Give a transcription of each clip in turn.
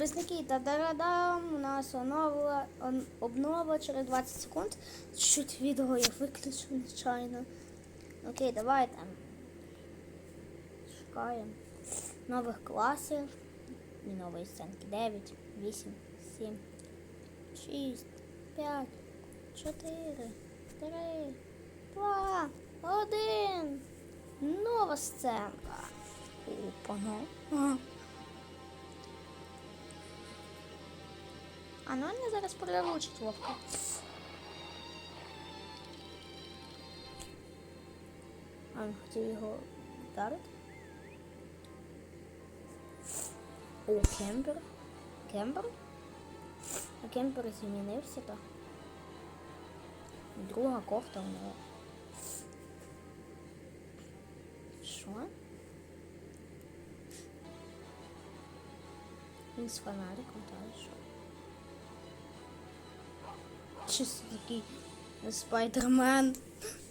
підписники та дарадам. У нас онова, он- обнова через 20 секунд. Чуть відео я виключу, звичайно. Окей, давайте. Шукаємо нових класів. І нової сценки. 9, 8, 7, 6, 5, 4, 3, 2, 1. Нова сценка. Опа-на. Ага. А ну мене зараз приручить Вовка. А він хотів його вдарити. О, кемпер. Кемпер? А кемпер змінився то. Друга кофта у нього. Що? Він з фонариком, та що? Чисто такий спайдермен.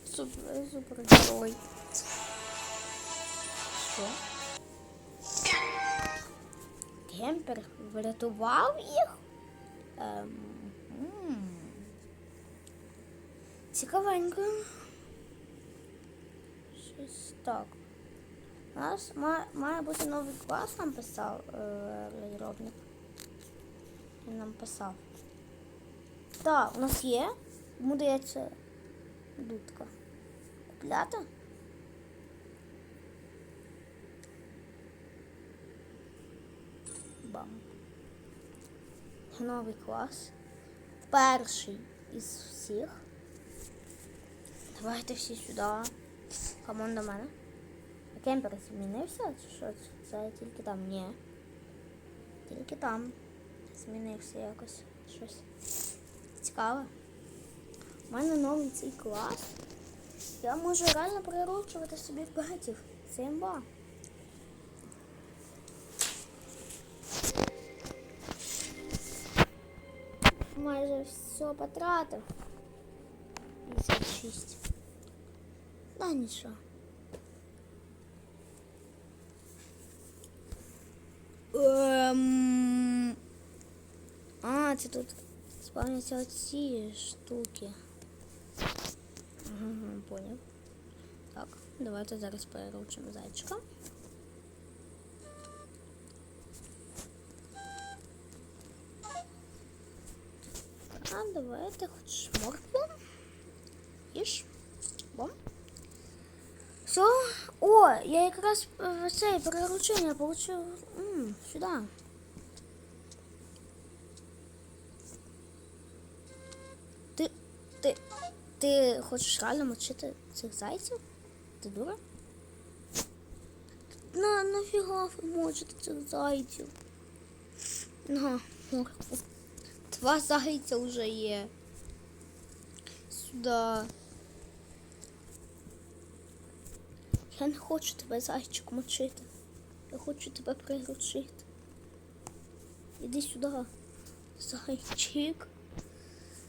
Супер, супергерой. Що? Кемпер врятував їх? Ем, м. Цікавенько. Щось так. У нас має, має бути новий клас, нам писав е, розробник. Він нам писав. Так, у нас є. Йому дається дудка. Купляти? Бам. Новий клас. Перший із всіх. Давайте всі сюди. Камон до мене. А кемпер змінився? Чи що? це? Тільки там? Ні. Тільки там. Змінився якось. Щось. Цікаве. У мене новий цей клас. Я можу реально приручувати собі петів. Це імба. Майже все потратив. 56. Да нічого. Ем... А, це тут спавняться оці штуки. Ага, поняв. Так, давайте зараз переручимо зайчика. А давайте хоч моркву. Їж. Бом. Все. О, я якраз це переручення получив М, сюди. Ти хочеш реально мочити цих зайців? Ти дура? На, нафіга ви мочите цих зайців? На, моркву. Два зайця вже є. Сюди. Я не хочу тебе зайчик мочити. Я хочу тебе приручити. Іди сюди. Зайчик.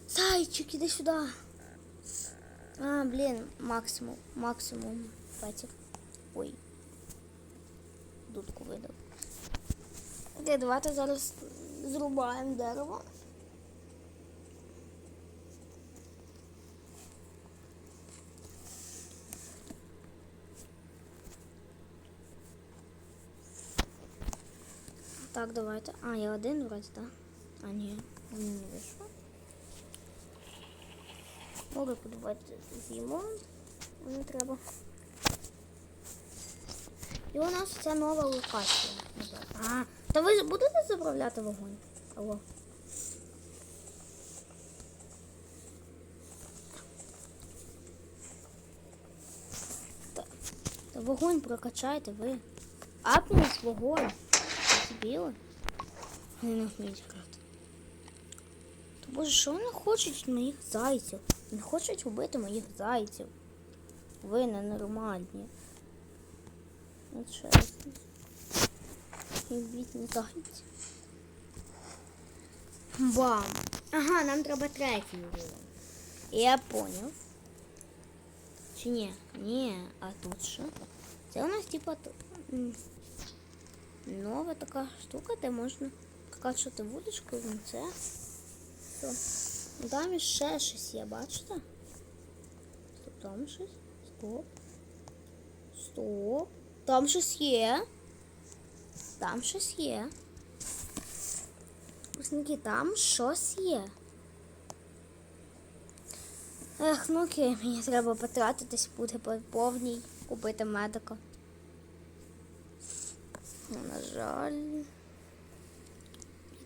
Зайчик, іди сюди. А, блін, максимум. Максимум петів. Ой. Дудку видав. Окей, давайте зараз зрубаємо дерево. Так, давайте. А, я один вроді, так? А, ні, він не вийшов. Може, давайте з'їмо. Не треба. І у нас ця нова локація. А, та ви будете заправляти вогонь? Алло. Та, та вогонь прокачайте ви. Апніть вогонь. Дебіли. Не вміють грати. Боже, що вони хочуть від моїх зайців? Не хочуть вбити моїх зайців. Ви ненормальні. Ну, чесно. І бідні зайці. Бам. Ага, нам треба третій уровень. Я поняв. Чи ні? Ні, а тут що? Це у нас типа нова така штука, де можна прокачувати вудочку, ну це. Все. Ну, Там ще щось є, бачите? Стоп, там щось. Стоп. Стоп. Там щось є. Там щось є. Випускники, там щось є. Ех, ну окей, мені треба потратитись, буде по повній, купити медика. Ну, на жаль. Мені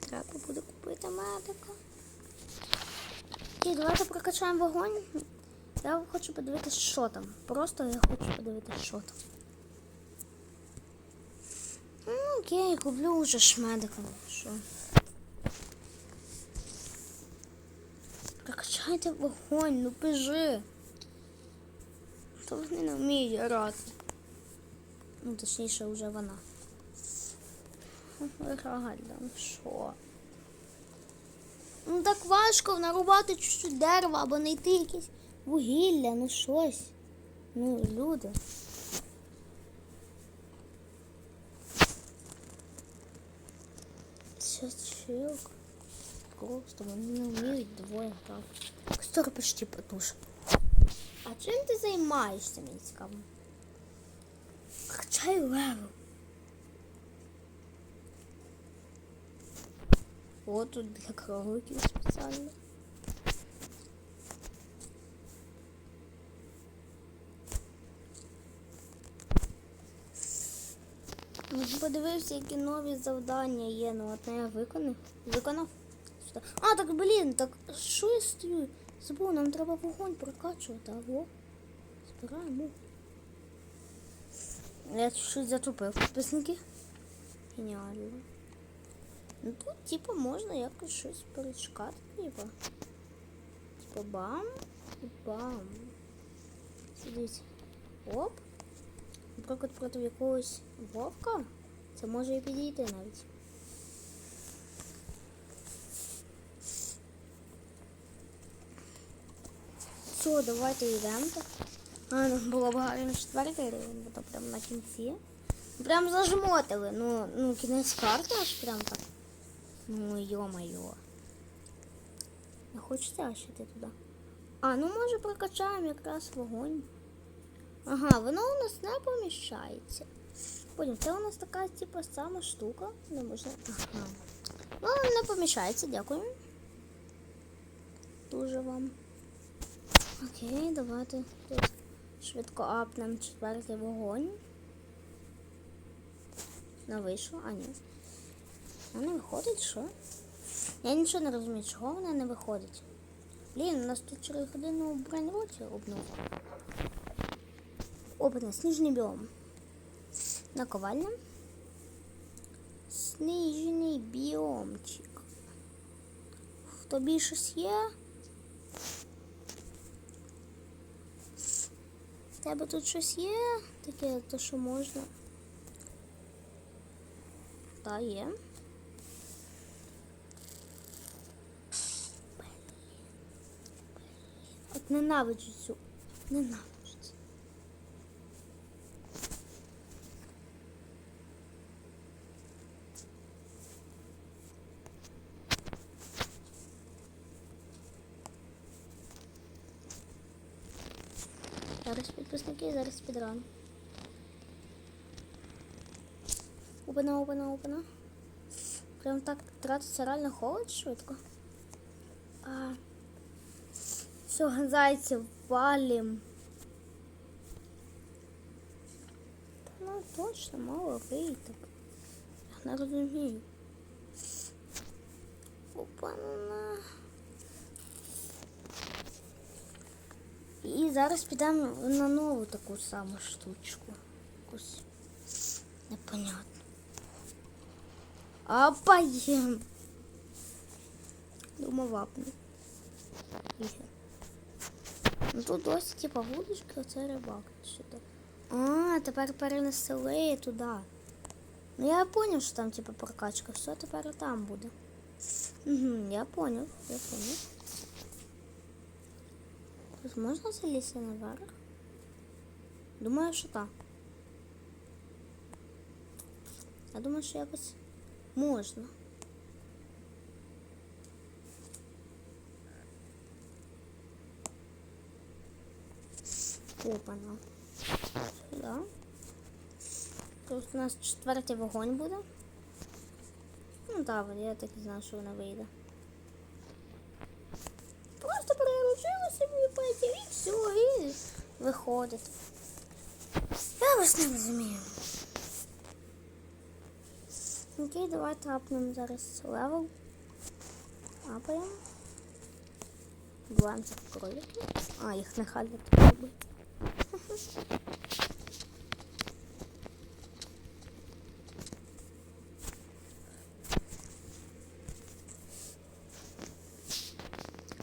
треба буде купити медика. Окей, давайте прокачаємо вогонь. Я хочу подивитися, що там. Просто я хочу подивитися, що там. Ну, окей, куплю уже ж медика. Що? Прокачайте вогонь, ну пижи. То вони не вміють грати. Ну, точніше, вже вона. Реально, ну що? Ну так важко нарубати чуть-чуть дерева або знайти якесь вугілля, ну щось. Ну, люди. Чилк. Просто вони не вміють двоє грати. Кстати, почти потуш. А чим ти займаєшся, мені цікаво? Качай левел. О, тут для кроликів спеціально. Ну, Подивився, які нові завдання є. Ну, одне я виконав. Виконав. А, так блін, так що я стою? Забув, нам треба вогонь прокачувати, або збираємо. Я чуть затупив підписники. Геніально. Ну тут, типу, можна якось щось перечекати, типу. Типу бам і бам. Сидіть. Оп. Наприклад, проти якогось вовка. Це може і підійти навіть. Все, давайте йдемо. А, ну було б гарно четвертий рівень, бо то прям на кінці. Прям зажмотили. Ну, ну кінець карти аж прям так. Ну, йо-моє. Не хочеться аж туди. А, ну може прокачаємо якраз вогонь. Ага, воно у нас не поміщається. Потім, це у нас така, типу, сама штука. Не можна. Ага. Ну, не поміщається, дякую. Дуже вам. Окей, давайте тут швидко апнемо четвертий вогонь. Не вийшло, а ні. А не виходить, що? Я нічого не розумію, чого вона не виходить. Блін, у нас тут через годину бронь роті обнова. Опитне, сніжний біом. Наковальня. Сніжний біомчик. В тобі щось є? В тебе тут щось є? Таке, то що можна. Та є. Ненавиджу цю. Ненавиджу цю. Зараз підписники, зараз підран. Опана, опана, опана. Прям так тратиться реально холод швидко. А... Все, зайців валим. Та ну точно мало вийти. Я не розумію. Опана. І зараз підемо на нову таку саму штучку. Якусь непонятно. А поїм. Думав вапну. Ну тут досі типа вудочки, оце рибак. Сюди. А, тепер перенесли туди. Ну я поняв, що там типа прокачка. Все тепер там буде. Угу, я поняв, я поняв. Тут можна залізти наверх? Думаю, що так. Я думаю, що якось можна. Опана. Сюди. Тут у нас четвертий вогонь буде. Ну так, я так і знав, що вона вийде. Просто переручила собі петів і все, і виходить. Я вас не розумію. Окей, давайте апнемо зараз левел. Апаємо. Буваємо цих кроликів. А, їх не халять.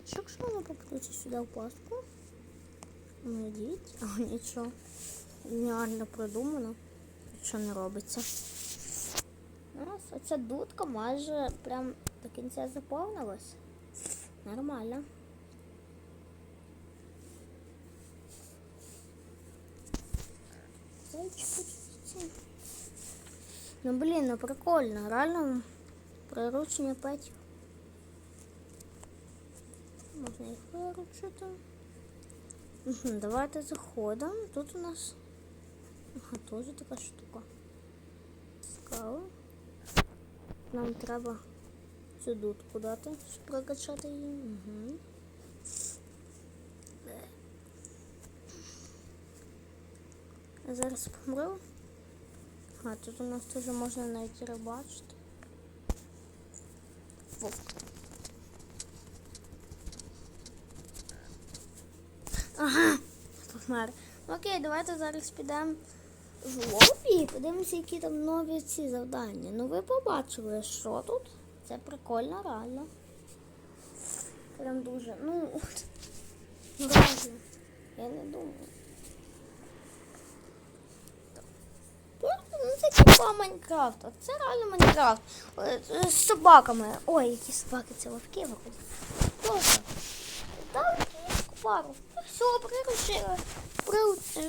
Що якщо вони попадуться сюди в пастку? Ну а нічого. Геніально продумано. Що не робиться. У оця дудка майже прям до кінця заповнилась. Нормально. Зайчик, ці. Ну блін, ну прикольно, реально приручення петів. Можна їх виручити. Угу, давайте заходимо. Тут у нас ага, теж така штука. Цікаво. Нам треба цю дудку дати, щоб прокачати її. Угу. Зараз помру. А, тут у нас теж можна навіть рибачити. Вовк. Ага, помер. Окей, давайте зараз підемо в лобі і подивимося, які там нові ці завдання. Ну ви побачили, що тут. Це прикольно, реально. Прям дуже. Ну, от, ну реально. Я не думаю. Ну, це Майнкрафт. а Це реально Майнкрафт. Е, З собаками. Ой, які собаки, це вовки виходять. Просто. Там кішку пару. Все, приручила.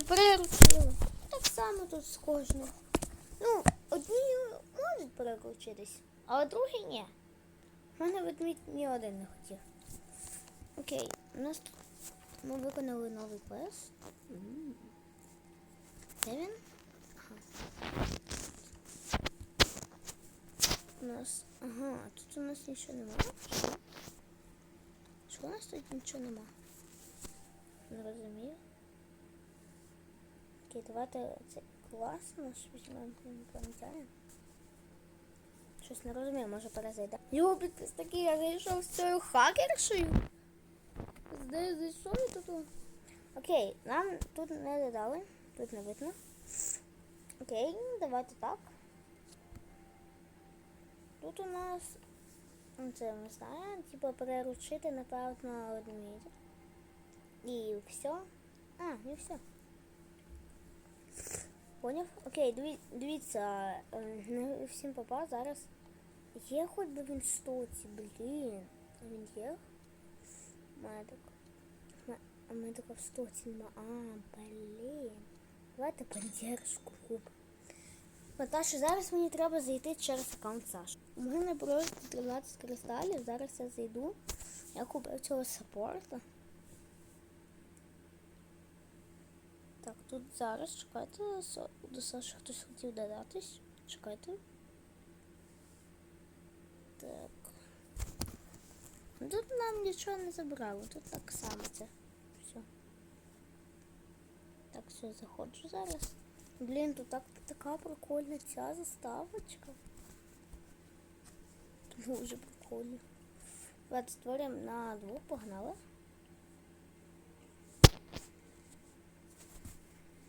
Приручила. Так само тут з кожним. Ну, одні можуть переключитись, а другі ні. У мене ведмідь ні один не хотів. Окей, у нас тут ми виконали новий квест. Де він? У нас. Ага, тут у нас нічого нема. Що? У нас тут нічого нема? Не розумію. Окей, давайте цей клас наш візьмемо інопланетянин. Щось не розумію, може перезайде. Його підписники, я зайшов з цією хакершею. Де зайшов і тут. Окей, нам тут не додали, тут не видно. Окей, давайте так. Тут у нас ну, це ми знаємо, типу переручити, напевно, ведмедя. І все. А, не все. Поняв? Окей, диві- дивіться, е, не всім попав зараз. Є хоч би він стоці, блін. Він є? Медик. Ме- А медика в стоці нема. А, блін. Давайте поддержку купимо. Наташа, зараз мені треба зайти через аккаунт Саші. У мене просто 13 кристалів, зараз я зайду. Я купив цього саппорта. Так, тут зараз чекайте, до Саші хтось хотів додатись. Чекайте. Так. Ну, Тут нам нічого не забрало, тут так само це. Все. Так, все, заходжу зараз. Блін, тут так, така прикольна ця заставочка. Дуже прикольно. Давайте створюємо на двох, погнали.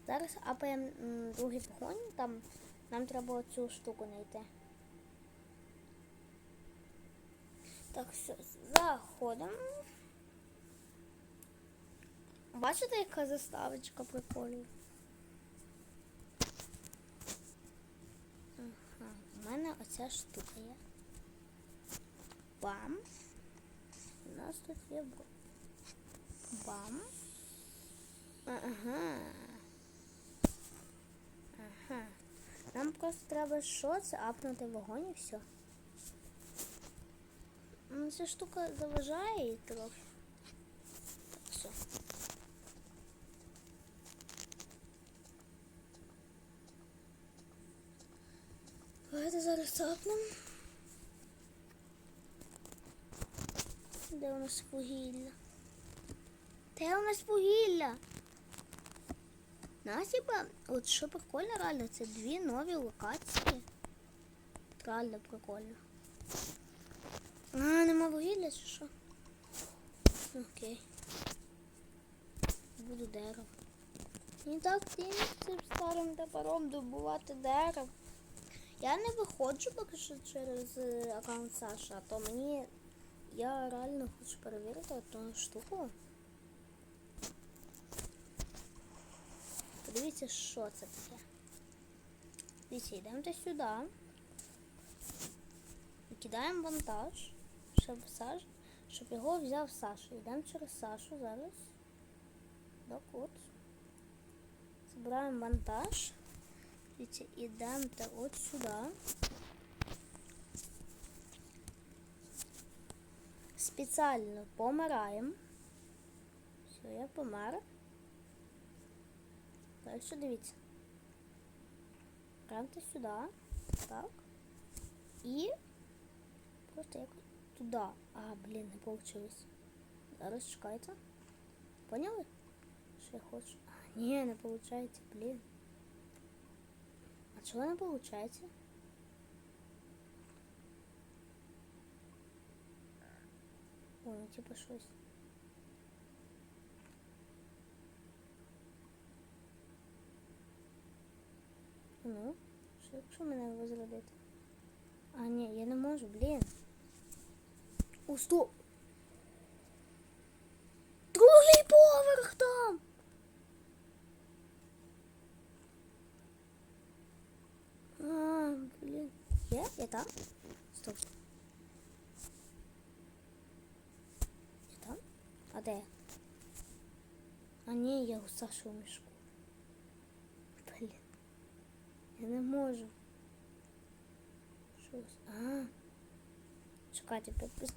Зараз апаємо другий погонь, там нам треба цю штуку знайти. Так, все, заходимо. Бачите, яка заставочка прикольна? Ага, у мене оця штука є. Бам. У нас тут є бам. Ага. Ага. Нам просто треба що це апнути вогонь і все. Ну, ця штука заважає трохи. Так, все. Цапнем. Де у нас вугілля? Де у нас вугілля? Нас типа, от що прикольно реально, це дві нові локації. Реально прикольно. А, нема вугілля чи що? Окей. Буду дерево. Не так цим старим топором добувати дерево. Я не виходжу поки що через е, аккаунт Саша, а то мені я реально хочу перевірити ту штуку. Подивіться, що це таке. Дивіться, йдемо до сюди. Кидаємо вантаж, щоб Саш, щоб його взяв Саша. Йдемо через Сашу зараз. До кут. Збираємо вантаж. Дивіться, ідемо та от сюди. Спеціально помираємо. Все, я помер. Далі дивіться. Прямте сюди. Так. І просто якось туди. А, блін, не вийшло. Зараз чекайте. Поняли? Що я хочу? А, ні, не виходить, блін. А чого не виходить? О, ну типа щось. Ну, що якщо мене возродити? А, ні, я не можу, блін. О, стоп! Є? Я там? Стоп. Я там? А де? я? А ні, я у Саші у мішку. Блін. Я не можу. Щось. А. Чекайте, підписник.